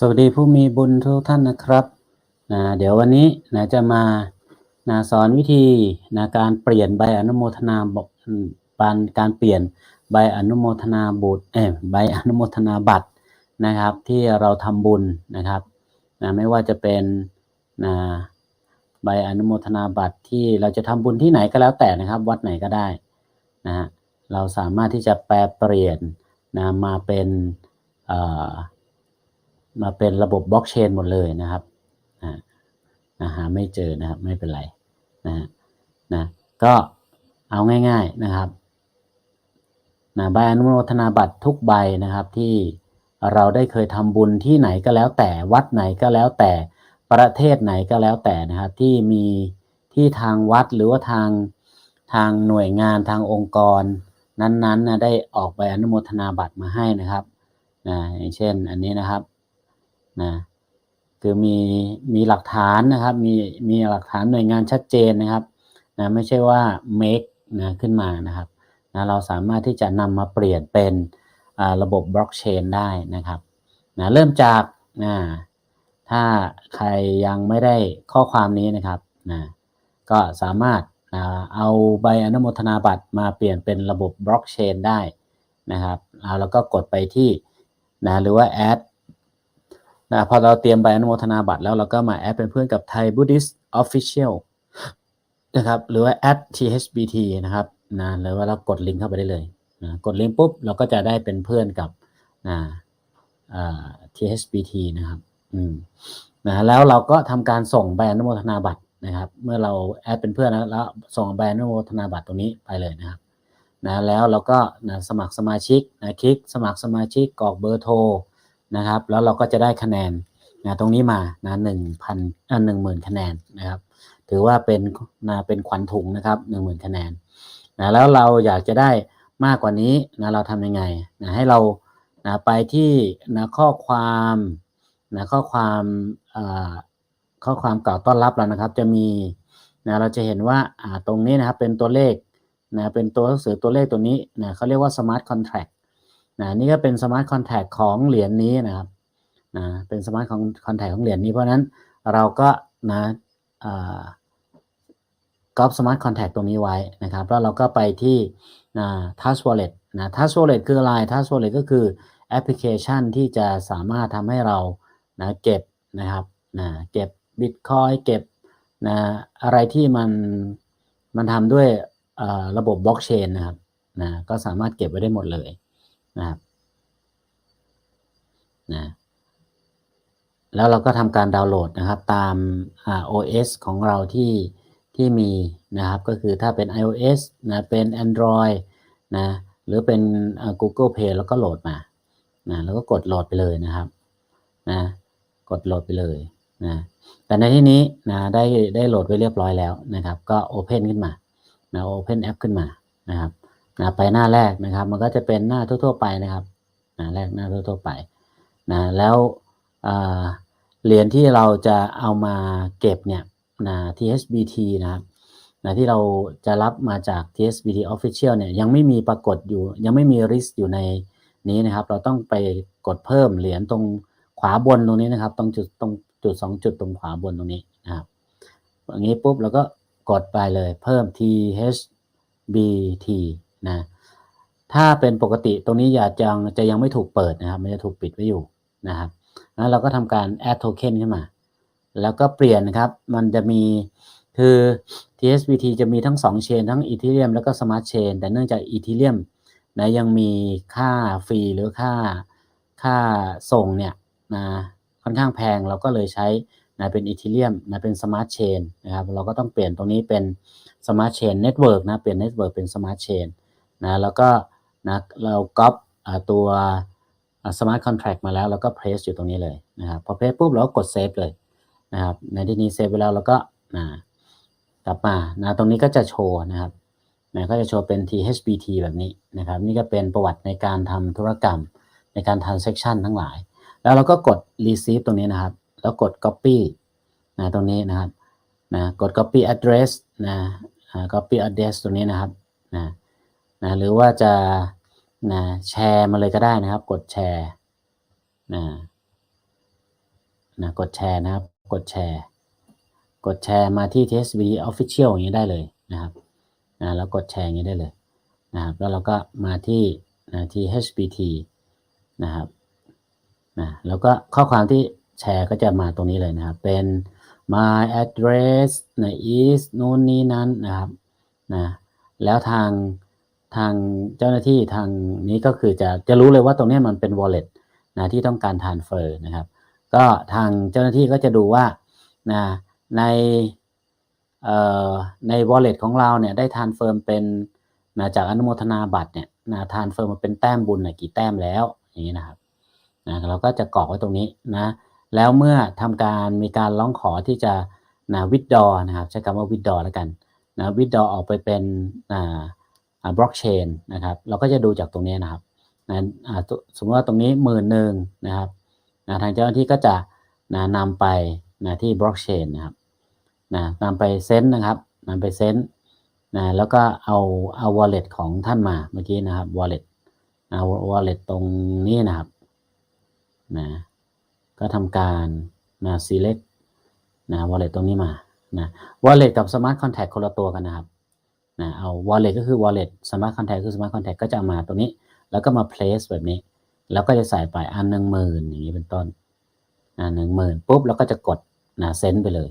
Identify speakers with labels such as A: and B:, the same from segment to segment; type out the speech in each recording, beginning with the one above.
A: สวัสดีผู้มีบุญทุกท่านนะครับนะเดี๋ยววันนี้นะจะมานะสอนวิธีนะการเปลี่ยนใบอนุโมทนาบอืมปานการเปลี่ยนใบอนุโมทนาบุตรเออใบอนุโมทนาบัตรนะครับ ที่เราทำบุญนะครับนะไม่ว่าจะเป็นนะใบอนุโมทนาบัตรที่เราจะทำบุญที่ไหนก็แล้วแต่นะครับ วัดไหนก็ได้นะฮะเราสามารถที่จะแปลเปลี่ยนนะมาเป็นเอ่อ มาเป็นระบบบล็อกเชนหมดเลยนะครับนะหาไม่เจอนะครับไม่เป็นไรนะฮะนะก็เอาง่าย ๆนะครับนะใบอนุโมทนาบัตรทุกใบนะครับที่เราได้เคยทำบุญที่ไหนก็แล้วแต่วัดไหนก็แล้วแต่ประเทศไหนก็แล้วแต่นะครับ ที่มีที่ทางวัดหรือว่าทางทางหน่วยงานทางองค์กร นั้นๆนะได้ออกใบอนุโมทนาบัตรมาให้นะครับนะอย่างเช่นอันนี้นะครับ นะคือมีมีหลักฐานนะครับ มีมีหลักฐานหน่วยงานชัดเจนนะครับนะไม่ใช่ว่า make นะขึ้นมานะครับนะเราสามารถที่จะนำมาเปลี่ยนเป็นระบบบล็อกเชนได้นะครับนะเริ่มจากนะถ้าใครยังไม่ได้ข้อความนี้นะครับนะก็สามารถนะเอาใบอนุโมทนาบัตรมาเปลี่ยนเป็นระบบบล็อกเชนได้นะครับแล้วเราก็กดไปที่นะหรือว่า add นะพอเราเตรียมใบอนุโมทนาบัตรแล้วเราก็มาแอดเป็นเพื่อนกับ Thai Buddhist Official นะครับหรือว่า at thbt นะครับนะหรือว่าเรากดลิงก์เข้าไปได้เลยนะกดลิงก์ปุ๊บเราก็จะได้เป็นเพื่อนกับนะอ่า thbt นะครับอืมนะแล้วเราก็ทำการส่งใบอนุโมทนาบัตรนะครับ เมื่อเราแอดเป็นเพื่อนแล้วแล้วส่งใบอนุโมทนาบัตรตรงนี้ไปเลยนะครับนะแล้วเราก็นะสมัครสมาชิกนะคลิกสมัครสมาชิกกรอกเบอร์โทร นะครับ แล้วเราก็จะได้คะแนนนะตรงนี้มานะหนึ่งพันอ่าหนึ่งหมื่นคะแนนนะครับ ถือว่าเป็นนะเป็นขวัญถุงนะครับหนึ่งหมื่นคะแนนนะแล้วเราอยากจะได้มากกว่านี้นะเราทำยังไงนะให้เรานะไปที่นะข้อความนะข้อความอ่ข้อความกล่าวต้อนรับเรานะครับ จะมีนะเราจะเห็นว่าอ่าตรงนี้นะครับเป็นตัวเลขนะเป็นตัวหนังสือตัวเลขตัวนี้นะเขาเรียกว่า smart contract นะนี่ก็เป็นสมาร์ทคอนแทคของเหรียญนี้นะครับนะเป็นสมาร์ทคอนแทคของเหรียญนี้ เพราะฉะนั้นเราก็นะก๊อปสมาร์ทคอนแทคตรงนี้ไว้นะครับ แล้วเราก็ไปที่นะ Touch Wallet นะ Touch Wallet คืออะไร Touch Wallet ก็คือแอปพลิเคชันที่จะสามารถทำให้เรานะเก็บนะครับนะเก็บ Bitcoin เก็บนะอะไรที่มันมันทำด้วยระบบบล็อกเชนนะครับนะก็สามารถเก็บไว้ได้หมดเลย นะครับนะแล้วเราก็ทำการดาวน์โหลดนะครับตาม OS ของเราที่ที่มีนะครับก็คือถ้าเป็น iOS นะเป็น Android นะหรือเป็น Google Play แล้วก็โหลดมานะแล้วก็กดโหลดไปเลยนะครับนะกดโหลดไปเลยนะแต่ในที่นี้นะได้ได้โหลดไว้เรียบร้อยแล้วนะครับ ก็ Open ขึ้นมานะ Open App ขึ้นมานะครับ นะไปหน้าแรกนะครับ มันก็จะเป็นหน้าทั่ว ๆ ไปนะครับหน้าแรกหน้าทั่วๆไปนะแล้วเหรียญที่เราจะเอามาเก็บเนี่ยนะ THBT นะครับนะที่เราจะรับมาจาก THBT Official เนี่ยยังไม่มีปรากฏอยู่ ยังไม่มี list อยู่ในนี้นะครับ เราต้องไปกดเพิ่มเหรียญตรงขวาบนตรงนี้นะครับ ตรงจุดตรงจุดสองจุดตรงขวาบนตรงนี้นะครับอย่างนี้ปุ๊บเราก็กดไปเลยเพิ่ม THBT นะถ้าเป็นปกติตรงนี้อย่าจังจะยังไม่ถูกเปิดนะครับ มันจะถูกปิดไว้อยู่นะครับแล้วเราก็ทำการ add token ขึ้นมา แล้วก็เปลี่ยนครับ มันจะมีคือ TSBT จะมีทั้ง2 chain ทั้ง Ethereum แล้วก็ Smart Chain แต่เนื่องจาก Ethereum นะยังมีค่าฟรีหรือค่าค่าส่งเนี่ยนะค่อนข้างแพงเราก็เลยใช้นะเป็น Ethereum นะเป็น Smart Chain นะครับ เราก็ต้องเปลี่ยนตรงนี้เป็น Smart Chain Network นะเปลี่ยน Network เป็น Smart Chain นะแล้วก็นะเราก๊อปตัว Smart Contract มาแล้วแล้วก็เพรสอยู่ตรงนี้เลยนะครับพอเพรสปุ๊บเราก็กดเซฟเลยนะครับในที่นี้เซฟไปแล้วเราก็นะกลับมานะตรงนี้ก็จะโชว์นะครับนะก็จะโชว์เป็น THBT แบบนี้นะครับ นี่ก็เป็นประวัติในการทำธุรกรรมในการ transaction ทั้งหลาย แล้วเราก็กด receive ตรงนี้นะครับ แล้วกด copy นะตรงนี้นะครับนะกด copy address นะ copy address ตรงนี้นะครับนะ นะหรือว่าจะนะแชร์มาเลยก็ได้นะครับ กดแชร์นะนะกดแชร์นะครับ กดแชร์ กดแชร์มาที่ TSB Official อย่างนี้ได้เลยนะครับนะแล้วกดแชร์อย่างนี้ได้เลยนะครับ แล้วเราก็มาที่นะที่ HBT นะครับนะแล้วก็ข้อความที่แชร์ก็จะมาตรงนี้เลยนะครับ เป็น my address นะ is นู่นนี่นั้นนะครับนะแล้วทาง ทางเจ้าหน้าที่ทางนี้ก็คือจะจะรู้เลยว่าตรงนี้มันเป็น wallet นะที่ต้องการ transfer นะครับ ก็ทางเจ้าหน้าที่ก็จะดูว่านะในใน wallet ของเราเนี่ยได้ transfer เป็นนะจากอนุโมทนาบัตรเนี่ยนะ transfer มาเป็นแต้มบุญนะกี่แต้มแล้วอย่างนี้นะครับนะเราก็จะกรอกไว้ตรงนี้นะแล้วเมื่อทำการมีการร้องขอที่จะนะวิดดอนะครับใช้คำว่าวิดดอแล้วกันนะวิดดอออกไปเป็นอ่า บล็อกเชนนะครับ เราก็จะดูจากตรงนี้นะครับนะสมมติว่าตรงนี้หมื่นหนึ่งนะครับนะทางเจ้าหน้าที่ก็จะนะนำไปนะที่บล็อกเชนนะครับนะนำไปเซ็นนะครับนำไปเซ็นนะแล้วก็เอาเอา wallet ของท่านมาเมื่อกี้นะครับ wallet นะ wallet ตรงนี้นะครับนะก็ทำการนะ select นะ wallet ตรงนี้มานะ wallet กับ smart contact คนละตัวกันนะครับ นะเอา wallet ก็คือ wallet smart contact คือ smart contact ก็จะามาตรงนี้ แล้วก็มา place แบบนี้ แล้วก็จะใส่ไปอันหนึ่งหมื่นอย่างนี้เป็นต้นอ่าหนึ่งหมื่นปุ๊บแล้วก็จะกดนะเซ็นไปเลย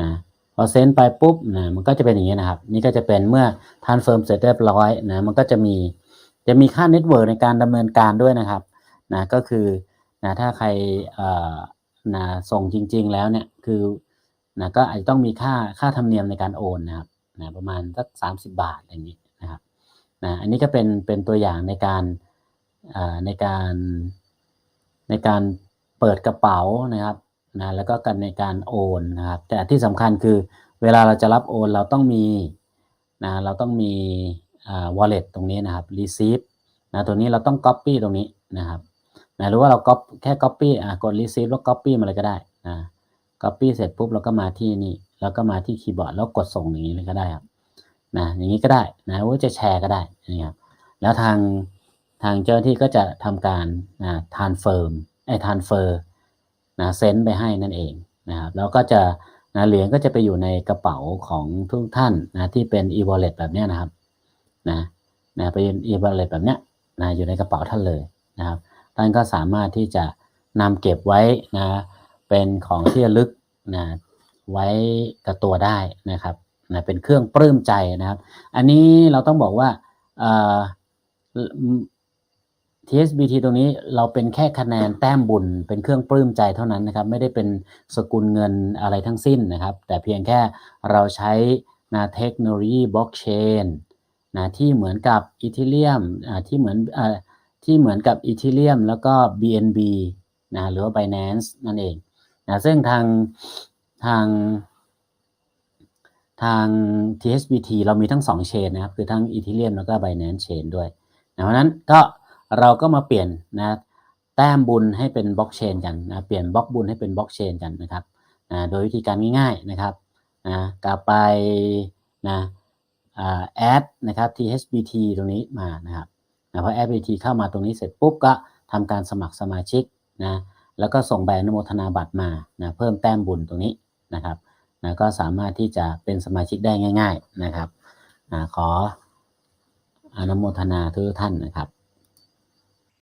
A: นะพอเซ็นไปปุ๊บนะมันก็จะเป็นอย่างนี้นะครับ นี่ก็จะเป็นเมื่อทานเฟิร์มเสร็จเรียบร้อยนะมันก็จะมีจะมีค่าเน็ตเวิร์กในการดำเนินการด้วยนะครับนะก็คือนะถ้าใครเอ่อนะส่งจริง ๆ แล้วเนี่ยคือนะก็อาจจะต้องมีค่าค่าธรรมเนียมในการโอนนะครับ นะประมาณสักสามสิบบาทอย่างนี้นะครับนะอันนี้ก็เป็นเป็นตัวอย่างในการในการในการเปิดกระเป๋านะครับนะแล้วก็กันในการโอนนะครับแต่ที่สำคัญคือเวลาเราจะรับโอนเราต้องมีนะเราต้องมีอ wallet ตรงนี้นะครับ receive นะตัวนี้เราต้อง copy ตรงนี้นะครับนะหรือว่าเรา copy แค่ copy อ่ากด receive แล้ว copy มาเลยก็ได้นะ copy เสร็จปุ๊บเราก็มาที่นี่แล้วก็มาที่คีย์บอร์ดแล้วกดส่งอย่างนี้เลยก็ได้ครับนะอย่างนี้ก็ได้นะว่าจะแชร์ก็ได้นะครับแล้วทางทางเจ้าที่ก็จะทำการนะ transfer ไอ้ transfer นะเซ็นไปให้นั่นเองนะครับแล้วก็จะนะเหรียญก็จะไปอยู่ในกระเป๋าของทุกท่านนะที่เป็น e-wallet แบบนี้นะครับนะนะไปเป็น e-wallet แบบเนี้ยนะอยู่ในกระเป๋าท่านเลยนะครับท่านก็สามารถที่จะนำเก็บไว้นะ เป็นของที่ระลึกนะไว้กับตัวได้นะครับนะเป็นเครื่องปลื้มใจนะครับ อันนี้เราต้องบอกว่าเอ่อ TSBT ตรงนี้เราเป็นแค่คะแนนแต้มบุญ เป็นเครื่องปลื้มใจเท่านั้นนะครับ ไม่ได้เป็นสกุลเงินอะไรทั้งสิ้นนะครับ แต่เพียงแค่เราใช้นะเทคโนโลยีบล็อกเชนนะที่เหมือนกับอีเทเรียมอ่าที่เหมือนอ่าที่เหมือนกับอีเทเรียมแล้วก็ BNB นะหรือว่า Binance นั่นเอง นะซึ่งทางทางทาง TSBT เรามีทั้ง2เชนนะครับ คือทั้ง Ethereum แล้วก็ Binance Chain ด้วยนะเพราะนั้นก็เราก็มาเปลี่ยนนะแต้มบุญให้เป็นบล็อกเชนกันนะเปลี่ยนบล็อกบุญให้เป็นบล็อกเชนกันนะครับนะโดยวิธีการง่ายๆนะครับนะกลับไปนะแอดนะครับ THBT ตรงนี้มานะครับนะพอ FBT เข้ามาตรงนี้เสร็จปุ๊บก็ทำการสมัครสมาชิกนะ แล้วก็ส่งใบอนุโมทนาบัตรมานะเพิ่มแต้มบุญตรงนี้นะครับนะก็สามารถที่จะเป็นสมาชิกได้ง่าย ๆนะครับนะขออนุโมทนาทุกท่านนะครับ